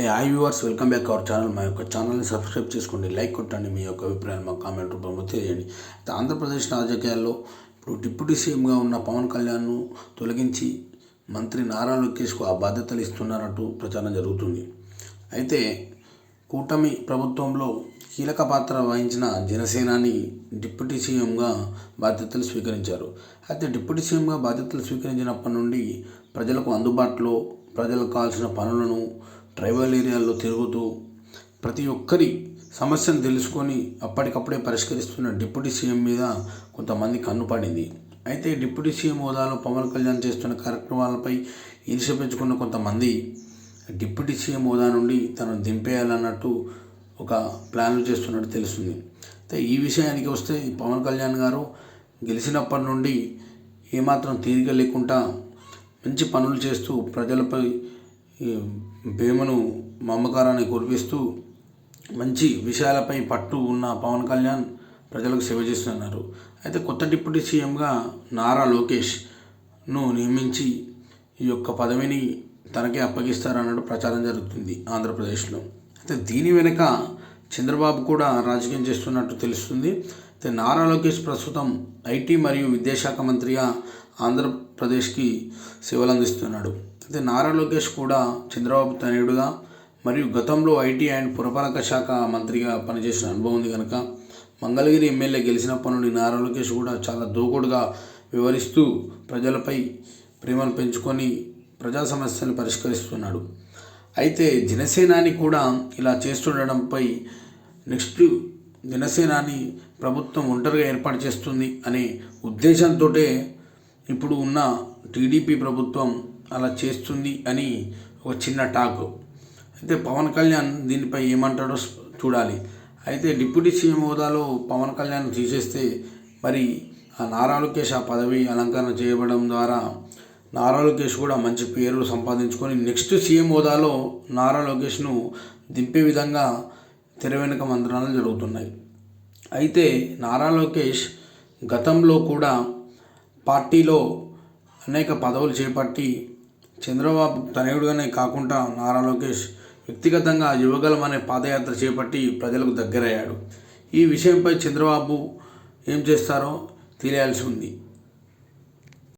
Hey hi viewers welcome back our channel. మా యొక్క ఛానల్ని సబ్స్క్రైబ్ చేసుకోండి లైక్ కొట్టండి. మీ యొక్క అభిప్రాయాలు మా కామెంట్ రూపంలో తెలియజేయండి అయితే ఆంధ్రప్రదేశ్ రాజకీయాల్లో ఇప్పుడు డిప్యూటీ సీఎంగా ఉన్న పవన్ కళ్యాణ్ను తొలగించి మంత్రి నారా లోకేష్కు ఆ బాధ్యతలు ఇస్తున్నారంటూ ప్రచారం జరుగుతుంది. అయితే కూటమి ప్రభుత్వంలో కీలక పాత్ర వహించిన జనసేనాని డిప్యూటీ సీఎంగా బాధ్యతలు స్వీకరించారు. అయితే డిప్యూటీ సీఎంగా బాధ్యతలు స్వీకరించినప్పటి నుండి ప్రజలకు అందుబాటులో ప్రజలకు కావాల్సిన పనులను ట్రైబల్ ఏరియాల్లో తిరుగుతూ ప్రతి ఒక్కరి సమస్యను తెలుసుకొని అప్పటికప్పుడే పరిష్కరిస్తున్న డిప్యూటీ సీఎం మీద కొంతమంది కన్ను పడింది. అయితే డిప్యూటీ సీఎం హోదాలో పవన్ కళ్యాణ్ చేస్తున్న కార్యక్రమాలపై ఈర్ష్య పెంచుకున్న కొంతమంది డిప్యూటీ సీఎం హోదా నుండి తనను దింపేయాలన్నట్టు ఒక ప్లాన్లు చేస్తున్నట్టు తెలుస్తుంది. అయితే ఈ విషయానికి వస్తే పవన్ కళ్యాణ్ గారు గెలిచినప్పటి నుండి ఏమాత్రం తీరిక లేకుండా మంచి పనులు చేస్తూ ప్రజలపై ఈ మమకారాన్ని కురిపిస్తూ మంచి విషయాలపై పట్టు ఉన్న పవన్ కళ్యాణ్ ప్రజలకు సేవ చేస్తున్నారు. అయితే కొత్త డిప్యూటీ సీఎంగా నారా లోకేష్ను నియమించి ఈ యొక్క పదవిని తనకే అప్పగిస్తారన్నట్టు ప్రచారం జరుగుతుంది ఆంధ్రప్రదేశ్లో. అయితే దీని వెనుక చంద్రబాబు కూడా రాజకీయం చేస్తున్నట్టు తెలుస్తుంది. అయితే నారా లోకేష్ ప్రస్తుతం ఐటీ మరియు విద్యాశాఖ మంత్రిగా ఆంధ్రప్రదేశ్కి సేవలు అందిస్తున్నాడు అయితే నారా లోకేష్ కూడా చంద్రబాబు తనయుడుగా మరియు గతంలో ఐటీ అండ్ పురపాలక శాఖ మంత్రిగా పనిచేసిన అనుభవం ఉంది కనుక మంగళగిరి ఎమ్మెల్యే గెలిచినప్పటి నుండి నారా లోకేష్ కూడా చాలా దూకుడుగా వివరిస్తూ ప్రజలపై ప్రేమను పెంచుకొని ప్రజా సమస్యలను పరిష్కరిస్తున్నాడు. అయితే జనసేనాని కూడా ఇలా చేస్తుండడంపై నెక్స్ట్ జనసేనాని ప్రభుత్వం ఒంటరిగా ఏర్పాటు చేస్తుంది అనే ఉద్దేశంతో ఇప్పుడు ఉన్న టీడీపీ ప్రభుత్వం అలా చేస్తుంది అని ఒక చిన్న టాక్. అయితే పవన్ కళ్యాణ్ దీనిపై ఏమంటాడో చూడాలి. అయితే డిప్యూటీ సీఎం హోదాలో పవన్ కళ్యాణ్ తీసేస్తే మరి ఆ నారా లోకేష్ ఆ పదవి అలంకరణ చేయబడడం ద్వారా నారా లోకేష్ కూడా మంచి పేరు సంపాదించుకొని నెక్స్ట్ సీఎం హోదాలో నారా లోకేష్ను దింపే విధంగా తెర వెనుక మంత్రాలు జరుగుతున్నాయి. అయితే నారా లోకేష్ గతంలో కూడా పార్టీలో అనేక పదవులు చేపట్టి చంద్రబాబు తనయుడుగానే కాకుండా నారా లోకేష్ వ్యక్తిగతంగా యువగలం అనే పాదయాత్ర చేపట్టి ప్రజలకు దగ్గరయ్యాడు. ఈ విషయంపై చంద్రబాబు ఏం చేస్తారో తెలియాల్సి ఉంది.